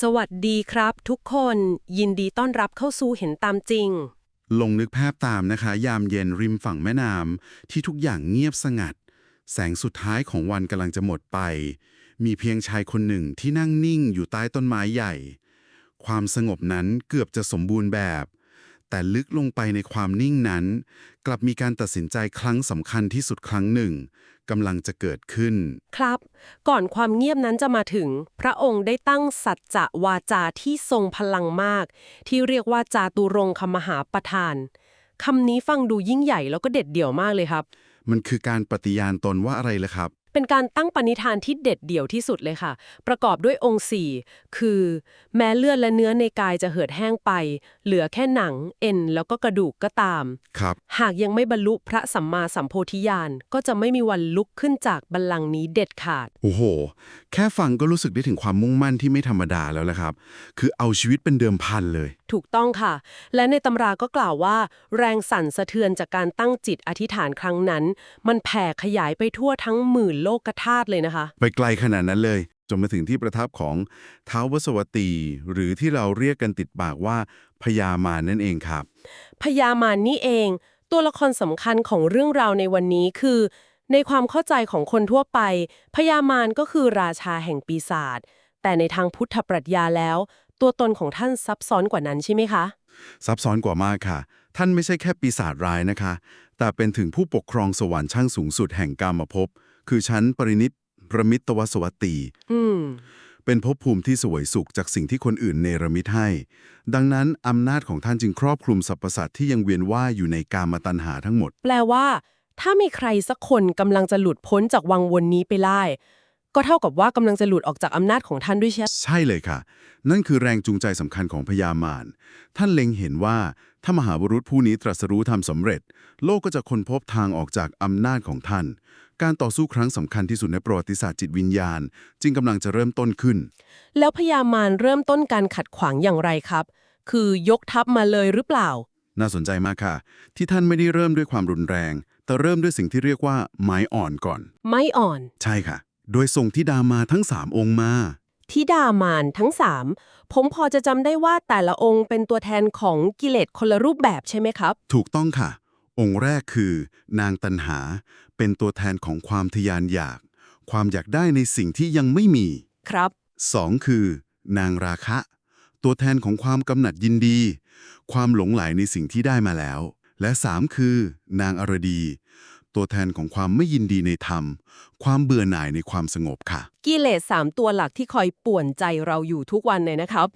สวัสดีครับ ทุกคนยินดีต้อนรับเข้าสู่เห็นตามจริง ลงนึกภาพตามนะคะ ยามเย็นริมฝั่งแม่น้ำที่ทุกอย่างเงียบสงัด แสงสุดท้ายของวันกำลังจะหมดไป มีเพียงชายคนหนึ่งที่นั่งนิ่งอยู่ใต้ต้นไม้ใหญ่ ความสงบนั้นเกือบจะสมบูรณ์แบบ แต่ลึกลงไปในความนิ่งนั้น กลับมีการตัดสินใจครั้งสำคัญที่สุดครั้งหนึ่ง กำลังจะเกิดขึ้น ครับ ก่อนความเงียบนั้นจะมาถึง พระองค์ได้ตั้งสัจจะวาจาที่ทรงพลังมาก ที่เรียกว่าจาตุรงคมหาประธานคำนี้ฟังดูยิ่งใหญ่แล้วก็เด็ดเดี่ยวมากเลยครับ มันคือการปฏิญาณตนว่าอะไรล่ะครับ เป็นการตั้งปณิธานที่เด็ดเดี่ยวที่สุดเลยค่ะ ประกอบด้วยองค์สี่คือ แม้เลือดและเนื้อในกายจะเหือดแห้งไป เหลือแค่หนัง เอ็น แล้วก็กระดูกก็ตาม ครับ หากยังไม่บรรลุพระสัมมาสัมโพธิญาณก็จะไม่มีวันลุกขึ้นจากบัลลังก์นี้เด็ดขาด โอ้โห แค่ฟังก็รู้สึกได้ถึงความมุ่งมั่นที่ไม่ธรรมดาแล้วละครับ คือเอาชีวิตเป็นเดิมพันเลย ถูกต้องค่ะ และในตำราก็กล่าวว่า แรงสั่นสะเทือนจากการตั้งจิตอธิษฐานครั้งนั้น มันแผ่ขยายไปทั่วทั้งหมื่นโลกธาตุเลยนะคะ ไปไกลขนาดนั้นเลยจนมาถึงที่ประทับของท้าววสวัตตี หรือที่เราเรียกกันติดปากว่าพญามารนั่นเองครับพญามารนี่เอง ตัวละครสำคัญของเรื่องราวในวันนี้คือ ในความเข้าใจของคนทั่วไปพญามารก็คือราชาแห่งปีศาจแต่ในทางพุทธปรัชญาแล้ว ตัวตนของท่านซับซ้อนกว่านั้นใช่ไหมคะ ซับซ้อนกว่ามากค่ะ ท่านไม่ใช่แค่ปีศาจร้ายนะคะ แต่เป็นถึงผู้ปกครองสวรรค์ชั้นสูงสุดแห่งกามภพ คือชั้นปรินิพพระมิตวสวัตตีอืมเป็นภพภูมิที่สวยสุขจากสิ่งที่คนอื่นเนรมิตให้ ดังนั้นอำนาจของท่านจึงครอบคลุมสรรพสัตว์ที่ยังเวียนว่ายอยู่ในกามตัณหาทั้งหมด แปลว่า ถ้ามีใครสักคนกำลังจะหลุดพ้นจากวังวนนี้ไปได้ ก็เท่ากับว่ากำลังจะหลุดออกจากอำนาจของท่านด้วยใช่ไหมใช่เลยค่ะ นั่นคือแรงจูงใจสำคัญของพญามารท่านเล็งเห็นว่า ถ้ามหาบุรุษผู้นี้ตรัสรู้ทำสำเร็จ โลกก็จะค้นพบทางออกจากอำนาจของท่าน การต่อสู้ครั้งสำคัญที่สุดในประวัติศาสตร์จิตวิญญาณ จึงกำลังจะเริ่มต้นขึ้น แล้วพญามารเริ่มต้นการขัดขวางอย่างไรครับ คือยกทัพมาเลยหรือเปล่า น่าสนใจมากค่ะ ที่ท่านไม่ได้เริ่มด้วยความรุนแรง แต่เริ่มด้วยสิ่งที่เรียกว่าไม้อ่อนก่อน ไม่อ่อน ใช่ค่ะ โดยส่งธิดามาทั้งสามองค์มา ทิดามารทั้งสามผมพอจะจำได้ว่าแต่ละองค์เป็นตัวแทนของกิเลสคนละรูปแบบใช่ไหมครับ ถูกต้องค่ะ องค์แรกคือ นางตันหา เป็นตัวแทนของความทยานอยาก ความอยากได้ในสิ่งที่ยังไม่มีครับสองคือ นางราคะ ตัวแทนของความกำหนัดยินดี ความหลงไหลในสิ่งที่ได้มาแล้ว และสามคือ นางอรดี ตัวแทนของความไม่ยินดีในธรรม ความเบื่อหน่ายในความสงบค่ะ กิเลสสามตัวหลักที่คอยป่วนใจเราอยู่ทุกวันเลยนะครับ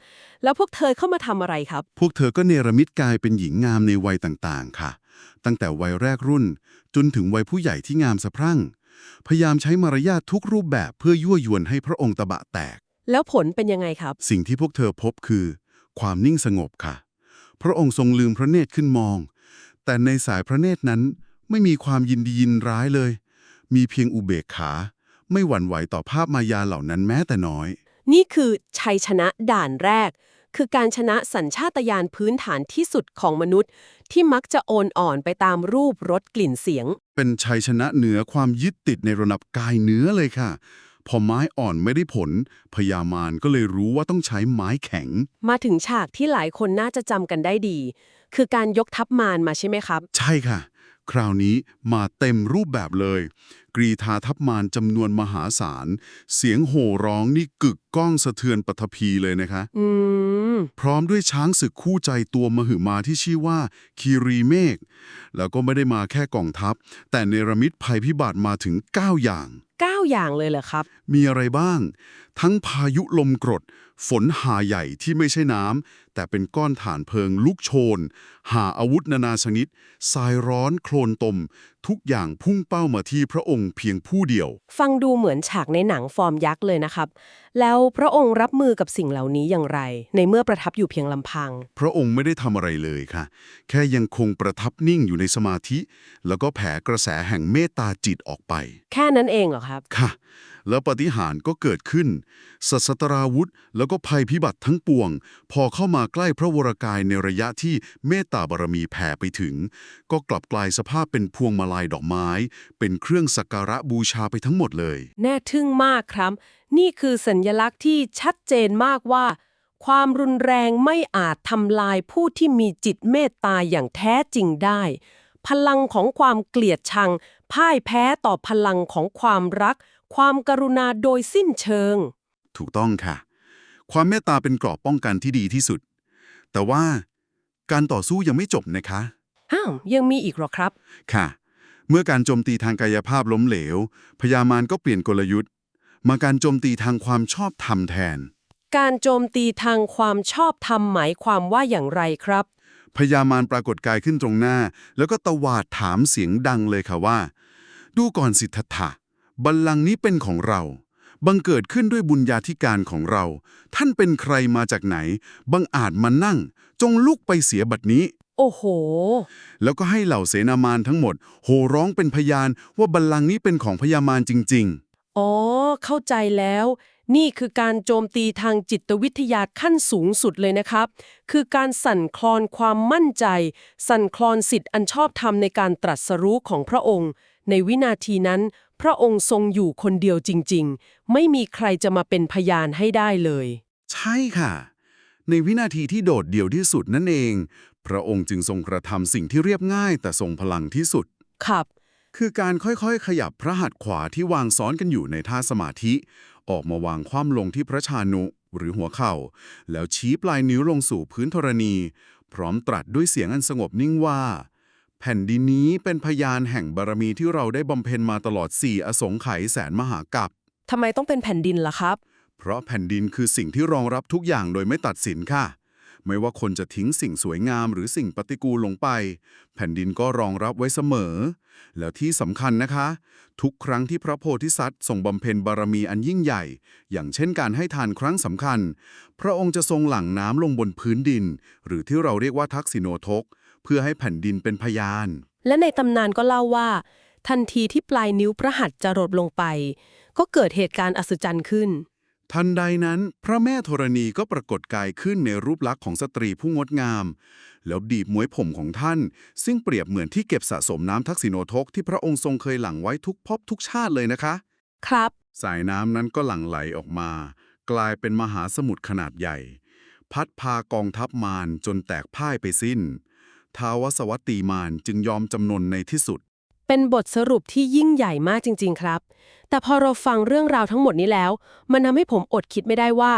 แล้วพวกเธอเข้ามาทำอะไรครับ พวกเธอก็เนรมิตกายเป็นหญิงงามในวัยต่างๆ ค่ะ ตั้งแต่วัยแรกรุ่น จนถึงวัยผู้ใหญ่ที่งามสะพรั่ง พยายามใช้มารยาททุกรูปแบบเพื่อยั่วยวนให้พระองค์ตะบะแตก แล้วผลเป็นยังไงครับ สิ่งที่พวกเธอพบคือ ความนิ่งสงบค่ะ พระองค์ทรงลืมพระเนตรขึ้นมอง แต่ในสายพระเนตรนั้น ไม่มีความยินดียินร้ายเลย มีเพียงอุเบกขา ไม่หวั่นไหวต่อภาพมายาเหล่านั้นแม้แต่น้อย นี่คือชัยชนะด่านแรก คือการชนะสัญชาตญาณพื้นฐานที่สุดของมนุษย์ ที่มักจะโอนอ่อนไปตามรูปรสกลิ่นเสียง เป็นชัยชนะเหนือความยึดติดในระดับกายเนื้อเลยค่ะ พอไม้อ่อนไม่ได้ผลพญามารก็เลยรู้ว่าต้องใช้ไม้แข็ง มาถึงฉากที่หลายคนน่าจะจำกันได้ดี คือการยกทัพมารมาใช่ไหมครับ ใช่ค่ะ คราวนี้มาเต็มรูปแบบเลย กรีธาทัพมารจำนวนมหาศาล เสียงโห่ร้องนี่กึกก้องสะเทือนปฐพีเลยนะคะอืมพร้อมด้วยช้างศึกคู่ใจตัวมหึมาที่ชื่อว่าคีรีเมฆแล้วก็ไม่ได้มาแค่กองทัพ แต่เนรมิตภัยพิบัติมาถึง 9 อย่าง 9 อย่างเลยเหรอครับ มีอะไรบ้าง ทั้งพายุลมกรด ฝนหาใหญ่ที่ไม่ใช่น้ำ แต่เป็นก้อนฐานเพลิงลุกโชน หาอาวุธนานาชนิดทรายร้อนโคลนตม ทุกอย่างพุ่งเป้ามาที่พระองค์เพียงผู้เดียว ฟังดูเหมือนฉากในหนังฟอร์มยักษ์เลยนะครับ แล้วพระองค์รับมือกับสิ่งเหล่านี้อย่างไร ในเมื่อประทับอยู่เพียงลำพัง พระองค์ไม่ได้ทำอะไรเลยค่ะ แค่ยังคงประทับนิ่งอยู่ในสมาธิ แล้วก็แผ่กระแสแห่งเมตตาจิตออกไป แค่นั้นเองเหรอครับครับ ค่ะ แล้วปาฏิหารย์ก็เกิดขึ้น สัสตราวุธ แล้วก็ภัยพิบัติทั้งปวง พอเข้ามาใกล้พระวรกายในระยะที่เมตตาบารมีแผ่ไปถึง ก็กลับกลายสภาพเป็นพวงมาลัยดอกไม้ เป็นเครื่องสักการะบูชาไปทั้งหมดเลย แน่ทึ่งมากครับ นี่คือสัญญลักษณ์ที่ชัดเจนมากว่า ความรุนแรงไม่อาจทำลายผู้ที่มีจิตเมตตาอย่างแท้จริงได้ พลังของความเกลียดชัง พ่ายแพ้ต่อพลังของความรัก ความกรุณาโดยสิ้นเชิง ถูกต้องค่ะ ความเมตตาเป็นเกราะป้องกันที่ดีที่สุด แต่ว่าการต่อสู้ยังไม่จบนะคะอ้าวยังมีอีกเหรอครับ ค่ะ เมื่อการโจมตีทางกายภาพล้มเหลว พญามารก็เปลี่ยนกลยุทธ์ มาการโจมตีทางความชอบธรรมแทน การโจมตีทางความชอบธรรมหมายความว่าอย่างไรครับ พญามารปรากฏกายขึ้นตรงหน้า แล้วก็ตวาดถามเสียงดังเลยค่ะว่า ดูก่อนสิทธัตถะบัลลังก์นี้เป็นของเรา บังเกิดขึ้นด้วยบุญญาธิการของเรา ท่านเป็นใครมาจากไหน บังอาจมานั่ง จงลุกไปเสียบัดนี้ โอ้โห แล้วก็ให้เหล่าเสนามารทั้งหมด โห่ร้องเป็นพยานว่าบัลลังก์นี้เป็นของพญามารจริงอ๋อ เข้าใจแล้ว นี่คือการโจมตีทางจิตวิทยาขั้นสูงสุดเลยนะครับ คือการสั่นคลอนความมั่นใจ สั่นคลอนสิทธิ์อันชอบธรรมในการตรัสรู้ของพระองค์ ในวินาทีนั้น พระองค์ทรงอยู่คนเดียวจริง ๆ ไม่มีใครจะมาเป็นพยานให้ได้เลยๆใช่ค่ะ ในวินาทีที่โดดเดี่ยวที่สุดนั่นเอง พระองค์จึงทรงกระทำสิ่งที่เรียบง่ายแต่ทรงพลังที่สุด ครับ คือการค่อยๆ ขยับพระหัตถ์ขวาที่วางซ้อนกันอยู่ในท่าสมาธิ ออกมาวางคว่ำลงที่พระชานุหรือหัวเข่า แล้วชี้ปลายนิ้วลงสู่พื้นธรณี พร้อมตรัสด้วยเสียงอันสงบนิ่งว่า แผ่นดินนี้เป็นพยานแห่งบารมีที่เราได้บำเพ็ญมาตลอดสี่อสงไขยแสนมหากัปทำไมต้องเป็นแผ่นดินล่ะครับ เพราะแผ่นดินคือสิ่งที่รองรับทุกอย่างโดยไม่ตัดสินค่ะ ไม่ว่าคนจะทิ้งสิ่งสวยงามหรือสิ่งปฏิกูลลงไป แผ่นดินก็รองรับไว้เสมอ แล้วที่สำคัญนะคะ ทุกครั้งที่พระโพธิสัตว์ทรงบำเพ็ญบารมีอันยิ่งใหญ่ อย่างเช่นการให้ทานครั้งสำคัญ พระองค์จะทรงหลั่งน้ำลงบนพื้นดิน หรือที่เราเรียกว่าทักษิโนทก เพื่อให้แผ่นดินเป็นพยาน และในตำนานก็เล่าว่า ทันทีที่ปลายนิ้วพระหัตถ์จะรดลงไป ก็เกิดเหตุการณ์อัศจรรย์ขึ้น ทันใดนั้นพระแม่ธรณีก็ปรากฏกายขึ้นในรูปลักษณ์ของสตรีผู้งดงาม แล้วบีบมวยผมของท่าน ซึ่งเปรียบเหมือนที่เก็บสะสมน้ำทักษิโนทกที่พระองค์ทรงเคยหลั่งไว้ทุกภพทุกชาติเลยนะคะ ครับ สายน้ำนั้นก็หลั่งไหลออกมา กลายเป็นมหาสมุทรขนาดใหญ่ พัดพากองทัพมารจนแตกพ่ายไปสิ้น ท้าวสวัตตีมารจึงยอมจำนนในที่สุด เป็นบทสรุปที่ยิ่งใหญ่มากจริง ๆ ครับ แต่พอเราฟังเรื่องราวทั้งหมดนี้แล้ว มันทำให้ผมอดคิดไม่ได้ว่า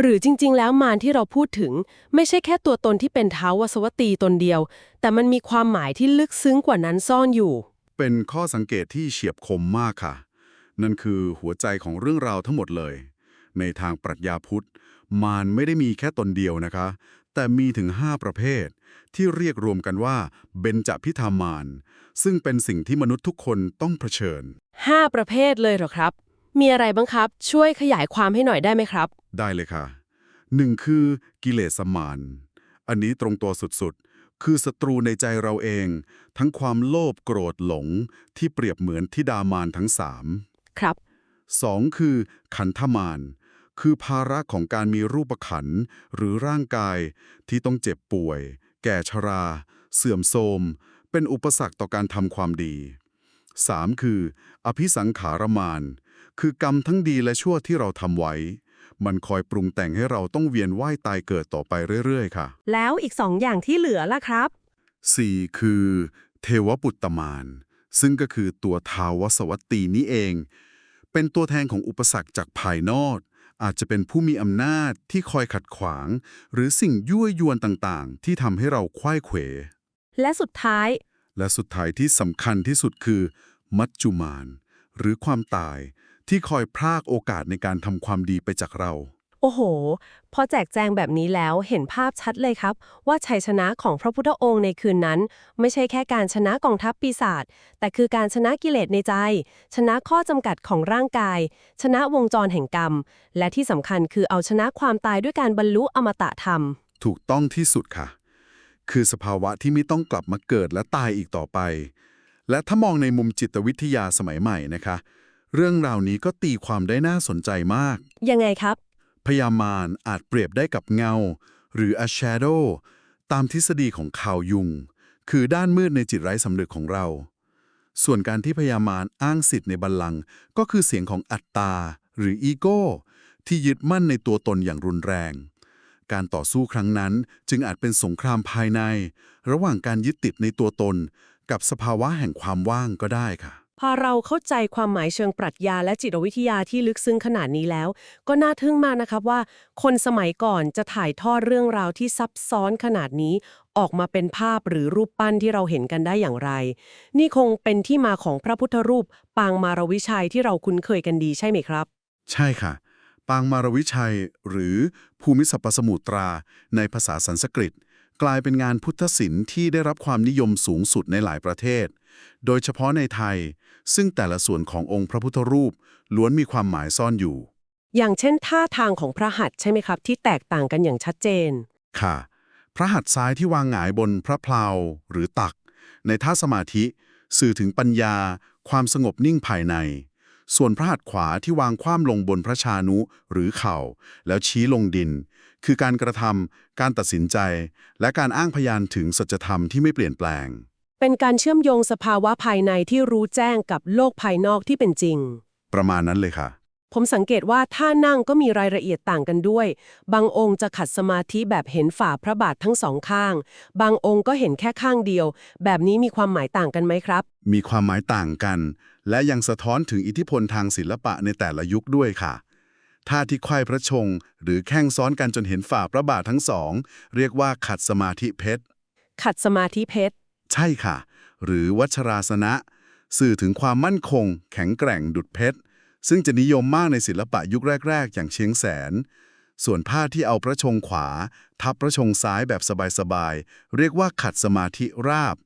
หรือจริง ๆ แล้วมารที่เราพูดถึง ไม่ใช่แค่ตัวตนที่เป็นเท้าวสวัตตีตนเดียว แต่มันมีความหมายที่ลึกซึ้งกว่านั้นซ่อนอยู่ เป็นข้อสังเกตที่เฉียบคมมากค่ะ นั่นคือหัวใจของเรื่องราวทั้งหมดเลย ในทางปรัชญาพุทธ มารไม่ได้มีแค่ตนเดียวนะคะ แต่มีถึง 5 ประเภท ที่เรียกรวมกันว่าเบญจพิธามารซึ่งเป็นสิ่งที่มนุษย์ทุกคนต้องเผชิญ 5 ประเภทเลยเหรอครับ มีอะไรบ้างครับ ช่วยขยายความให้หน่อยได้ไหมครับ ได้เลยค่ะหนึ่งคือกิเลสมาน อันนี้ตรงตัวสุดๆ คือศัตรูในใจเราเอง ทั้งความโลภโกรธหลงที่เปรียบเหมือนทิดามานทั้งสามครับสองคือขันธมาน คือภาระของการมีรูปขันธ์หรือร่างกายที่ต้องเจ็บป่วย แก่ชรา เสื่อมโทรม เป็นอุปสรรคต่อการทำความดี 3. คือ อภิสังขารมาน คือกรรมทั้งดีและชั่วที่เราทำไว้ มันคอยปรุงแต่งให้เราต้องเวียนว่ายตายเกิดต่อไปเรื่อย ๆ ค่ะ แล้วอีกสองอย่างที่เหลือล่ะครับ 4. คือ เทวปุตตมาน ซึ่งก็คือตัวทาวสวัตตีนี้เอง เป็นตัวแทนของอุปสรรคจากภายนอก อาจจะเป็นผู้มีอำนาจที่คอยขัดขวาง หรือสิ่งยั่วยวนต่างๆ ที่ทำให้เราคว้ายเขว และสุดท้าย และสุดท้ายที่สำคัญที่สุดคือ มัจจุมาน หรือความตายที่คอยพรากโอกาสในการทำความดีไปจากเรา โอ้โห พอแจกแจงแบบนี้แล้วเห็นภาพชัดเลยครับ ว่าชัยชนะของพระพุทธองค์ในคืนนั้น ไม่ใช่แค่การชนะกองทัพปีศาจแต่คือการชนะกิเลสในใจ ชนะข้อจำกัดของร่างกาย ชนะวงจรแห่งกรรม และที่สำคัญคือเอาชนะความตายด้วยการบรรลุอมตะธรรม ถูกต้องที่สุดค่ะ คือสภาวะที่ไม่ต้องกลับมาเกิดและตายอีกต่อไป และถ้ามองในมุมจิตวิทยาสมัยใหม่นะคะ เรื่องราวนี้ก็ตีความได้น่าสนใจมาก ยังไงครับ พยามารอาจเปรียบได้กับเงา หรือ a shadow ตามทฤษฎีของข่าวยุง คือด้านมืดในจิตไร้สำนึกของเรา ส่วนการที่พยามารอ้างสิทธิ์ในบัลลังก์ก็คือเสียงของอัตตา หรืออีโก้ ที่ยึดมั่นในตัวตนอย่างรุนแรง การต่อสู้ครั้งนั้นจึงอาจเป็นสงครามภายใน ระหว่างการยึดติดในตัวตน กับสภาวะแห่งความว่างก็ได้ค่ะ พอเราเข้าใจความหมายเชิงปรัชญาและจิตวิทยาที่ลึกซึ้งขนาดนี้แล้ว ก็น่าทึ่งมากนะครับว่า คนสมัยก่อนจะถ่ายทอดเรื่องราวที่ซับซ้อนขนาดนี้ ออกมาเป็นภาพหรือรูปปั้นที่เราเห็นกันได้อย่างไร นี่คงเป็นที่มาของพระพุทธรูป ปางมารวิชัยที่เราคุ้นเคยกันดีใช่ไหมครับ ใช่ค่ะ ปางมารวิชัย หรือภูมิสัพพสมุตรา ในภาษาสันสกฤตกลายเป็นงานพุทธศิลป์ที่ได้รับความนิยมสูงสุดในหลายประเทศ โดยเฉพาะในไทย ซึ่งแต่ละส่วนขององค์พระพุทธรูปล้วนมีความหมายซ่อนอยู่ อย่างเช่นท่าทางของพระหัตถ์ใช่ไหมครับ ที่แตกต่างกันอย่างชัดเจน ค่ะ พระหัตถ์ซ้ายที่วางหงายบนพระเพลาหรือตัก ในท่าสมาธิ สื่อถึงปัญญา ความสงบนิ่งภายใน ส่วนพระหัตถ์ขวาที่วางคว่ำลงบนพระชานุหรือเข่า แล้วชี้ลงดิน คือการกระทำการตัดสินใจ และการอ้างพยานถึงสัจธรรมที่ไม่เปลี่ยนแปลง เป็นการเชื่อมโยงสภาวะภายในที่รู้แจ้งกับโลกภายนอกที่เป็นจริง ประมาณนั้นเลยค่ะ ผมสังเกตว่าท่านั่งก็มีรายละเอียดต่างกันด้วย บางองค์จะขัดสมาธิแบบเห็นฝ่าพระบาททั้งสองข้าง บางองค์ก็เห็นแค่ข้างเดียว แบบนี้มีความหมายต่างกันไหมครับ มีความหมายต่างกัน และยังสะท้อนถึงอิทธิพลทางศิลปะในแต่ละยุคด้วยค่ะท่าที่ไขว้พระชง หรือแข้งซ้อนกันจนเห็นฝ่าพระบาททั้งสอง เรียกว่าขัดสมาธิเพชร ขัดสมาธิเพชร ใช่ค่ะ หรือวัชราสนะ สื่อถึงความมั่นคง แข็งแกร่งดุดเพชร ซึ่งจะนิยมมากในศิลปะยุคแรก ๆ อย่างเชียงแสน ส่วนผ้าที่เอาพระชงขวา ทับพระชงซ้ายแบบสบายๆ เรียกว่าขัดสมาธิราบ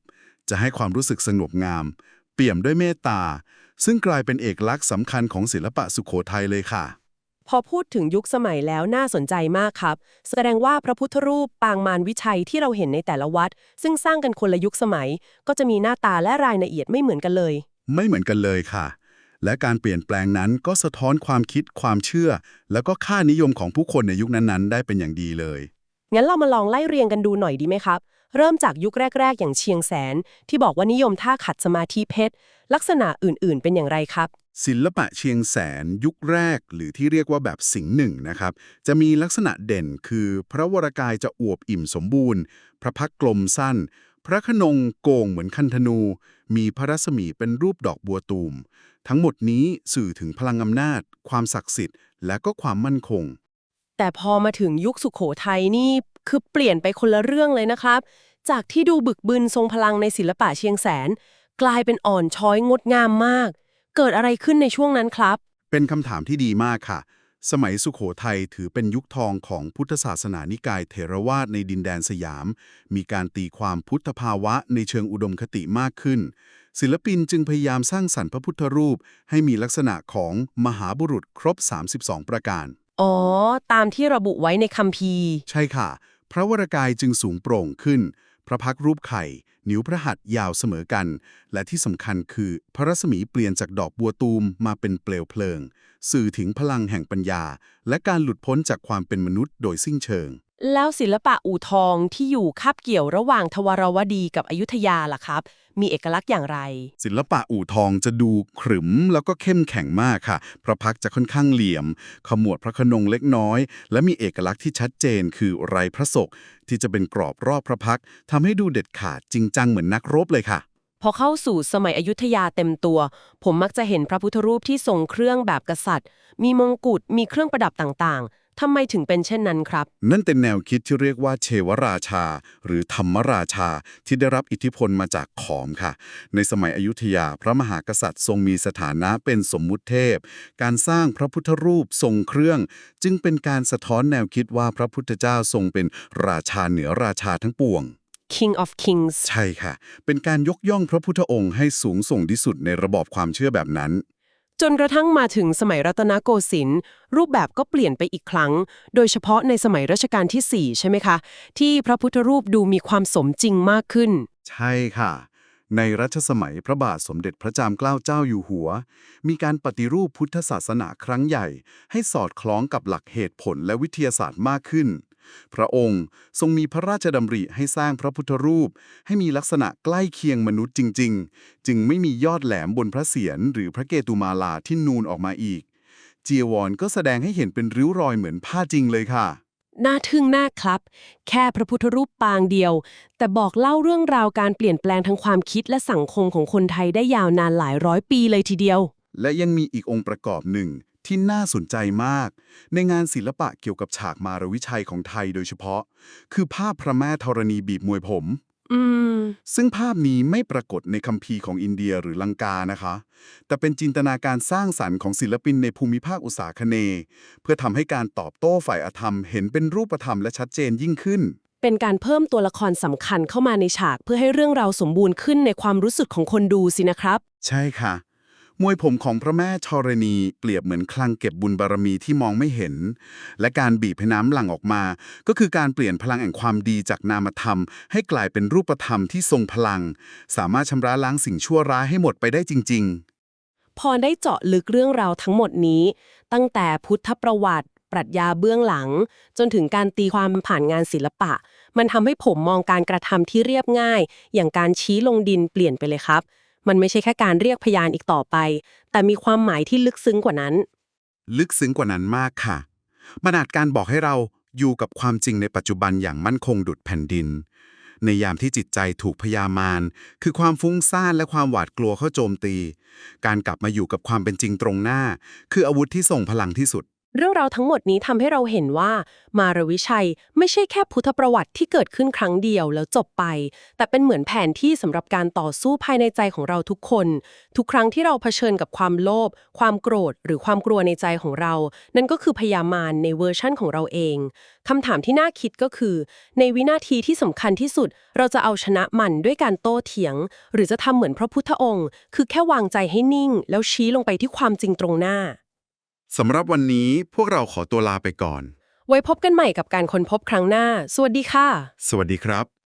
จะให้ความรู้สึกสงบงาม เปี่ยมด้วยเมตตา ซึ่งกลายเป็นเอกลักษณ์สำคัญของศิลปะสุโขทัยเลยค่ะ อพูดถึงยุคสมัยแล้วน่าสนใจมากครับ แสดงว่าพระพุทธรูปปางมารวิชัยที่เราเห็นในแต่ละวัด ซึ่งสร้างกันคนละยุคสมัย ก็จะมีหน้าตาและรายละเอียดไม่เหมือนกันเลย ไม่เหมือนกันเลยค่ะ และการเปลี่ยนแปลงนั้นก็สะท้อนความคิดความเชื่อ แล้วก็ค่านิยมของผู้คนในยุคนั้นๆ ได้เป็นอย่างดีเลย งั้นเรามาลองไล่เรียงกันดูหน่อยดีไหมครับ เริ่มจากยุคแรก ๆ อย่างเชียงแสน ที่บอกว่านิยมท่าขัดสมาธิเพชรลักษณะอื่นๆ เป็นอย่างไรครับ ศิลปะเชียงแสนยุคแรกหรือที่เรียกว่าแบบสิงห์หนึ่งนะครับ จะมีลักษณะเด่นคือพระวรากายจะอวบอิ่มสมบูรณ์ พระพักตร์กลมสั้น พระขนงโก่งเหมือนคันธนู มีพระรัศมีเป็นรูปดอกบัวตูม ทั้งหมดนี้สื่อถึงพลังอำนาจ ความศักดิ์สิทธิ์ และก็ความมั่นคง แต่พอมาถึงยุคสุขโขทัยนี่คือเปลี่ยนไปคนละเรื่องเลยนะครับ จากที่ดูบึกบึนทรงพลังในศิลปะเชียงแสน กลายเป็นอ่อนช้อยงดงามมาก เกิดอะไรขึ้นในช่วงนั้นครับ เป็นคำถามที่ดีมากค่ะ สมัยสุขโขทัยถือเป็นยุคทองของพุทธศาสนานิกายเถรวาทในดินแดนสยาม มีการตีความพุทธภาวะในเชิงอุดมคติมากขึ้น ศิลปินจึงพยายามสร้างสรรค์พระพุทธรูป ให้มีลักษณะของมหาบุรุษครบ 32 ประการ อ๋อ ตามที่ระบุไว้ในคัมภีร์ ใช่ค่ะ พระวรากายจึงสูงโปร่งขึ้น พระพักตร์รูปไข่ นิ้วพระหัตถ์ยาวเสมอกัน และที่สำคัญคือ พระรัศมีเปลี่ยนจากดอกบัวตูมมาเป็นเปลวเพลิง สื่อถึงพลังแห่งปัญญา และการหลุดพ้นจากความเป็นมนุษย์โดยสิ้นเชิง แล้วศิลปะอู่ทองที่อยู่คาบเกี่ยวระหว่างทวารวดีกับอยุธยาล่ะครับ มีเอกลักษณ์อย่างไร ศิลปะอู่ทองจะดูขรึมแล้วก็เข้มแข็งมากค่ะ พระพักตร์จะค่อนข้างเหลี่ยม ขมวดพระขนงเล็กน้อย และมีเอกลักษณ์ที่ชัดเจนคือไรพระศก ที่จะเป็นกรอบรอบพระพักตร์ทำให้ดูเด็ดขาดจริงจังเหมือนนักรบเลยค่ะพอเข้าสู่สมัยอยุธยาเต็มตัว ผมมักจะเห็นพระพุทธรูปที่ทรงเครื่องแบบกษัตริย์ มีมงกุฎมีเครื่องประดับต่างๆ ทำไมถึงเป็นเช่นนั้นครับ นั่นเป็นแนวคิดที่เรียกว่าเชวราชา หรือธรรมราชา ที่ได้รับอิทธิพลมาจากขอมค่ะ ในสมัยอยุธยาพระมหากษัตริย์ทรงมีสถานะเป็นสมมุติเทพ การสร้างพระพุทธรูปทรงเครื่อง จึงเป็นการสะท้อนแนวคิดว่าพระพุทธเจ้าทรงเป็นราชาเหนือราชาทั้งปวง King of Kings ใช่ค่ะ เป็นการยกย่องพระพุทธองค์ให้สูงส่งที่สุดในระบอบความเชื่อแบบนั้น จนกระทั่งมาถึงสมัยรัตนโกสินทร์รูปแบบก็เปลี่ยนไปอีกครั้ง โดยเฉพาะในสมัยรัชกาลที่ 4 ใช่ไหมคะ ที่พระพุทธรูปดูมีความสมจริงมากขึ้น ใช่ค่ะ ในรัชสมัยพระบาทสมเด็จพระจอมเกล้าเจ้าอยู่หัว มีการปฏิรูปพุทธศาสนาครั้งใหญ่ ให้สอดคล้องกับหลักเหตุผลและวิทยาศาสตร์มากขึ้น พระองค์ทรงมีพระราชดำริให้สร้างพระพุทธรูป ให้มีลักษณะใกล้เคียงมนุษย์จริง ๆ จึงไม่มียอดแหลมบนพระเศียรหรือพระเกตุมาลาที่นูนออกมาอีก จีวรก็แสดงให้เห็นเป็นริ้วรอยเหมือนผ้าจริงเลยค่ะ น่าทึ่งน่าครับ แค่พระพุทธรูปปางเดียว แต่บอกเล่าเรื่องราวการเปลี่ยนแปลงทางความคิดและสังคมของคนไทยได้ยาวนานหลายร้อยปีเลยทีเดียว และยังมีอีกองค์ประกอบหนึ่ง ที่น่าสนใจมาก ในงานศิลปะเกี่ยวกับฉากมารวิชัยของไทยโดยเฉพาะ คือภาพพระแม่ธรณีบีบมวยผมอืมซึ่งภาพนี้ไม่ปรากฏในคัมภีร์ของอินเดียหรือลังกานะคะ แต่เป็นจินตนาการสร้างสรรค์ของศิลปินในภูมิภาคอุตสาคเนย์เพื่อทำให้การตอบโต้ฝ่ายอธรรม เห็นเป็นรูปธรรมและชัดเจนยิ่งขึ้น เป็นการเพิ่มตัวละครสำคัญเข้ามาในฉาก เพื่อให้เรื่องราวสมบูรณ์ขึ้นในความรู้สึกของคนดูสินะครับ ใช่ค่ะ มวยผมของพระแม่ธรณีเปรียบเหมือนคลังเก็บบุญบารมีที่มองไม่เห็น และการบีบให้น้ำหลั่งออกมา ก็คือการเปลี่ยนพลังแห่งความดีจากนามธรรม ให้กลายเป็นรูปธรรมที่ทรงพลัง สามารถชำระล้างสิ่งชั่วร้ายให้หมดไปได้จริงพอได้เจาะลึกเรื่องราวทั้งหมดนี้ ตั้งแต่พุทธประวัติ ปรัชญาเบื้องหลัง จนถึงการตีความผ่านงานศิลปะ มันทำให้ผมมองการกระทำที่เรียบง่าย อย่างการชี้ลงดินเปลี่ยนไปเลยครับ มันไม่ใช่แค่การเรียกพยานอีกต่อไป แต่มีความหมายที่ลึกซึ้งกว่านั้น ลึกซึ้งกว่านั้นมากค่ะ มันอาจการบอกให้เราอยู่กับความจริงในปัจจุบันอย่างมั่นคงดุดแผ่นดิน ในยามที่จิตใจถูกพยามาร คือความฟุ้งซ่านและความหวาดกลัวเข้าโจมตี การกลับมาอยู่กับความเป็นจริงตรงหน้า คืออาวุธที่ส่งพลังที่สุด เรื่องราวทั้งหมดนี้ทำให้เราเห็นว่า มารวิชัยไม่ใช่แค่พุทธประวัติที่เกิดขึ้นครั้งเดียวแล้วจบไป แต่เป็นเหมือนแผนที่สำหรับการต่อสู้ภายในใจของเราทุกคน ทุกครั้งที่เราเผชิญกับความโลภความโกรธ หรือความกลัวในใจของเรา นั่นก็คือพยามารในเวอร์ชั่นของเราเองคำถามที่น่าคิดก็คือ ในวินาทีที่สำคัญที่สุด เราจะเอาชนะมันด้วยการโต้เถียง หรือจะทำเหมือนพระพุทธองค์ คือแค่วางใจให้นิ่ง แล้วชี้ลงไปที่ความจริงตรงหน้า สำหรับวันนี้พวกเราขอตัวลาไปก่อน ไว้พบกันใหม่กับการค้นพบครั้งหน้า สวัสดีค่ะ สวัสดีครับ